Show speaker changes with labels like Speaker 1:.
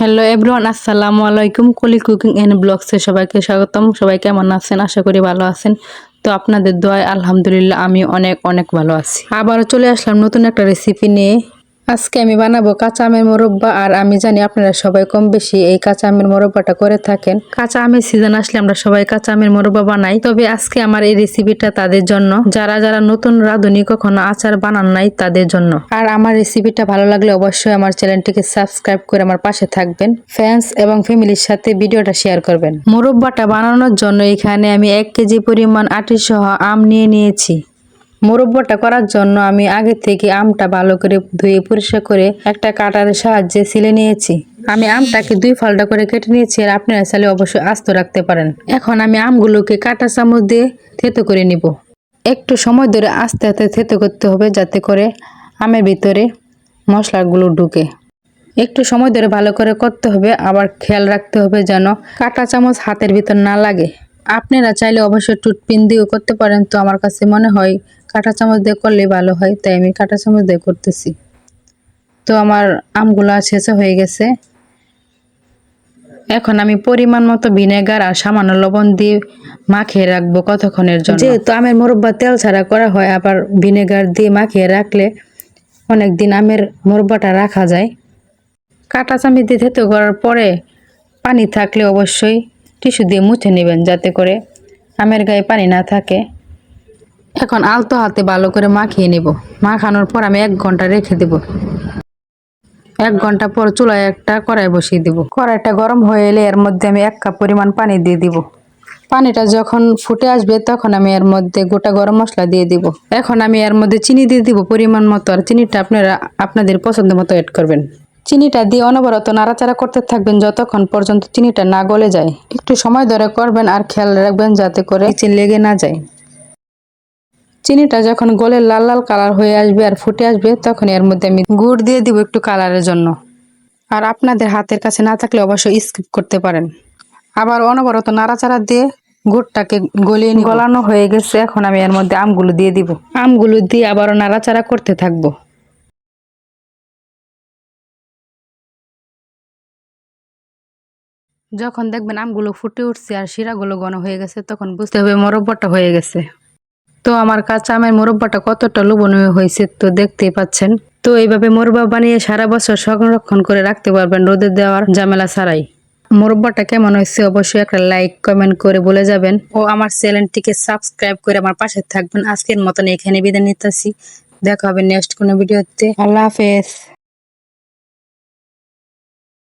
Speaker 1: Hello everyone আসসালামু আলাইকুম কলি কুকিং এন্ড ব্লগসে সবাইকে স্বাগতম। সবাই কেমন আছেন? আশা করি ভালো আছেন। তো আপনাদের দোয়ায় আলহামদুলিল্লাহ আমি অনেক অনেক ভালো আছি। আবারও চলে আসলাম নতুন একটা রেসিপি নিয়ে। আজকে আমি বানাবো কাঁচা আমের মোরব্বা, আর আমি জানি আপনারা সবাই কম বেশি এই কাঁচা আমের মোরব্বাটা করে থাকেন। কাঁচা আমের সিজন আসলে আমরা সবাই কাঁচা আমের মোরব্বা বানাই। তবে আজকে আমার এই রেসিপিটা তাদের জন্য। যারা যারা নতুন রাঁধুনি কখনো আচার বানান নাই, তাদের জন্য। আর আমার রেসিপিটা ভালো লাগলে অবশ্যই আমার চ্যানেলটিকে সাবস্ক্রাইব করে আমার পাশে থাকবেন। ফ্যান্স এবং ফ্যামিলির সাথে ভিডিওটা শেয়ার করবেন। মোরব্বাটা বানানোর জন্য এখানে আমি এক কেজি পরিমাণ আটি সহ আম নিয়ে নিয়েছি। মোরব্বটা করার জন্য আমি আগে থেকে আমটা ভালো করে ধুয়ে পরিষ্কার করে একটা কাটারের সাহায্যে ছিলে নিয়েছি। আমি আমটাকে দুই ফালটা করে কেটে নিয়েছি আর আপনারা চাইলে অবশ্যই আস্ত রাখতে পারেন। এখন আমি আমগুলোকে কাটা চামচ দিয়ে থেতো করে নিব। একটু সময় ধরে আস্তে আস্তে থেতো করতে হবে যাতে করে আমের ভিতরে মশলাগুলো ঢুকে। একটু সময় ধরে ভালো করে করতে হবে, আবার খেয়াল রাখতে হবে যেন কাটা চামচ হাতের ভিতর না লাগে। আপনারা চাইলে অবশ্যই টুটপিন দিয়েও করতে পারেন, তো আমার কাছে মনে হয় কাঁটা চামচ দিয়ে করলে ভালো হয় তাই আমি কাঁটা চামচ দিয়ে করতেছি। তো আমার আমগুলো ছেঁচা হয়ে গেছে। এখন আমি পরিমাণ মতো ভিনেগার আর সামান্য লবণ দিয়ে মাখিয়ে রাখব কতক্ষণের জন্য। যেহেতু আমের মোরব্বা তেল ছাড়া করা হয় আবার ভিনেগার দিয়ে মাখিয়ে রাখলে অনেক দিন আমের মোরব্বাটা রাখা যায়। কাঁটা চামচ দিয়ে থেতো করার পরে পানি থাকলে অবশ্যই টিস্যু দিয়ে মুছে নেবেন যাতে করে আমের গায়ে পানি না থাকে। এখন আলতো হাতে ভালো করে মাখিয়ে নেব। মাখানোর পর আমি এক ঘণ্টা রেখে দেব। এক ঘণ্টা পর চুলায় একটা কড়াই বসিয়ে দিব। কড়াইটা গরম হয়ে এলে এর মধ্যে আমি এক কাপ পরিমাণ পানি দিয়ে দিব। পানিটা যখন ফুটে আসবে তখন আমি এর মধ্যে গোটা গরম মশলা দিয়ে দিব। এখন আমি এর মধ্যে চিনি দিয়ে দিব পরিমাণ মতো। আর চিনিটা আপনারা, আপনাদের পছন্দ মতো অ্যাড করবেন। চিনিটা দিয়ে অনবরত নাড়াচাড়া করতে থাকবেন যতক্ষণ পর্যন্ত চিনিটা না গলে যায়। একটু সময় ধরে করবেন আর খেয়াল রাখবেন যাতে করে নিচে লেগে না যায়। চিনিটা যখন গলে লাল লাল কালার হয়ে আসবে আর ফুটে আসবে তখন এর মধ্যে আমি গুড় দিয়ে দিব একটু কালারের জন্য। আর আপনাদের হাতের কাছে না থাকলে অবশ্যই স্কিপ করতে পারেন। আবার অনবরত নাড়াচাড়া দিয়ে গুড়টাকে গলিয়ে গলানো হয়ে গেছে এখন আমি এর মধ্যে আমগুলো দিয়ে দিব। আমগুলো দিয়ে আবারও নাড়াচাড়া করতে থাকব। যখন দেখবেন আমগুলো ফুটে উঠছে আর শিরাগুলো ঘন হয়ে গেছে তখন বুঝতে হবে মোরব্বটা হয়ে গেছে। তো আমার কাঁচা আমের মোরব্বাটা কতটা লোভনীয় হয়েছে তো দেখতেই পাচ্ছেন। তো এইভাবে মোরব্বা বানিয়ে সারা বছর সংরক্ষণ করে রাখতে পারবেন রোদে দেওয়ার ঝামেলা ছাড়াই। মোরব্বাটা কেমন হয়েছে অবশ্যই একটা লাইক, কমেন্ট করে বলে যাবেন। ও আমার চ্যানেলটিকে সাবস্ক্রাইব করে আমার পাশে থাকবেন। আজকের মতন এখানে বিদায় নিতেছি। দেখা হবে নেক্সট কোনো ভিডিওতে। আল্লাহ হাফেজ।